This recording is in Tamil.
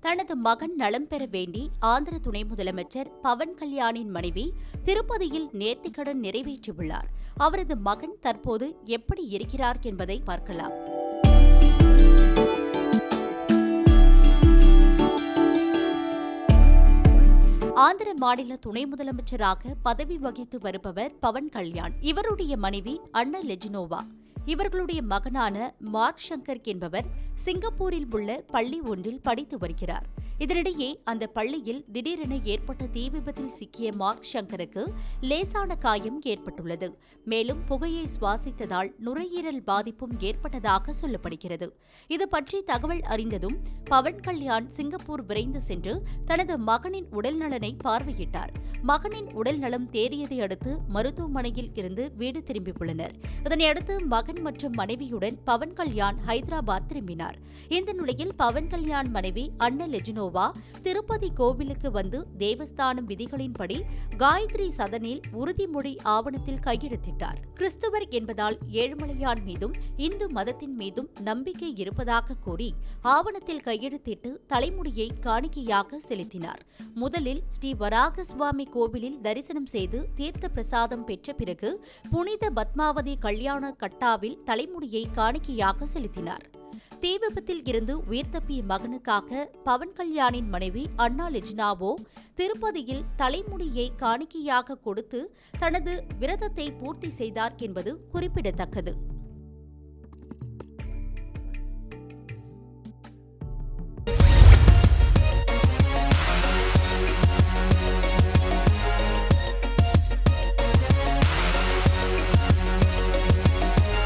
தனது மகன் நலம் பெற வேண்டி ஆந்திர துணை முதலமைச்சர் பவன் கல்யாணின் மனைவி திருப்பதியில் நேர்த்திக்கடன் நிறைவேற்றியுள்ளார். அவரது மகன் தற்போது எப்படி இருக்கிறார் என்பதை பார்க்கலாம். ஆந்திர மாநில துணை முதலமைச்சராக பதவி வகித்து வருபவர் பவன் கல்யாண். இவருடைய மனைவி அன்ன லெஜினோவா. இவர்களுடைய மகனான மார்க் ஷங்கர் என்பவர் சிங்கப்பூரில் உள்ள பள்ளி ஒன்றில் படித்து வருகிறார். இதனிடையே அந்த பள்ளியில் திடீரென ஏற்பட்ட தீ விபத்தில் சிக்கிய மார்க் சங்கருக்கு லேசான காயம் ஏற்பட்டுள்ளது. மேலும் புகையை சுவாசித்ததால் நுரையீரல் பாதிப்பும் ஏற்பட்டதாக சொல்லப்படுகிறது. இது பற்றி தகவல் அறிந்ததும் பவன் கல்யாண் சிங்கப்பூர் விரைந்து சென்று தனது மகனின் உடல்நலனை பார்வையிட்டார். மகனின் உடல் நலம் தேறியதை அடுத்து மருத்துவமனையில் இருந்து வீடு திரும்பியுள்ளனர் இதனையடுத்து மகன் மற்றும் மனைவியுடன் பவன் கல்யாண் ஹைதராபாத் திரும்பினார். இந்த நிலையில் பவன் கல்யாண் மனைவி அன்ன கோவா திருப்பதி கோவிலுக்கு வந்து தேவஸ்தானம் விதிகளின்படி காயத்ரி சதனில் உறுதிமொழி ஆவணத்தில் கையெழுத்திட்டார். கிறிஸ்துவர் என்பதால் ஏழுமலையான் மீதும் இந்து மதத்தின் மீதும் நம்பிக்கை இருப்பதாக கூறி ஆவணத்தில் கையெழுத்திட்டு தலைமுடியை காணிக்கையாக செலுத்தினார். முதலில் ஸ்ரீ வராக சுவாமி கோவிலில் தரிசனம் செய்து தீர்த்த பிரசாதம் பெற்ற பிறகு புனித பத்மாவதி கல்யாண கட்டாவில் தலைமுடியை காணிக்கையாக செலுத்தினார். தீ விபத்தில் இருந்து உயிர் தப்பிய மகனுக்காக பவன் கல்யாணின் மனைவி அண்ணா லெஜினாவோ திருப்பதியில் தலைமுடியை காணிக்கையாக கொடுத்து தனது விரதத்தை பூர்த்தி செய்தார் என்பது குறிப்பிடத்தக்கது.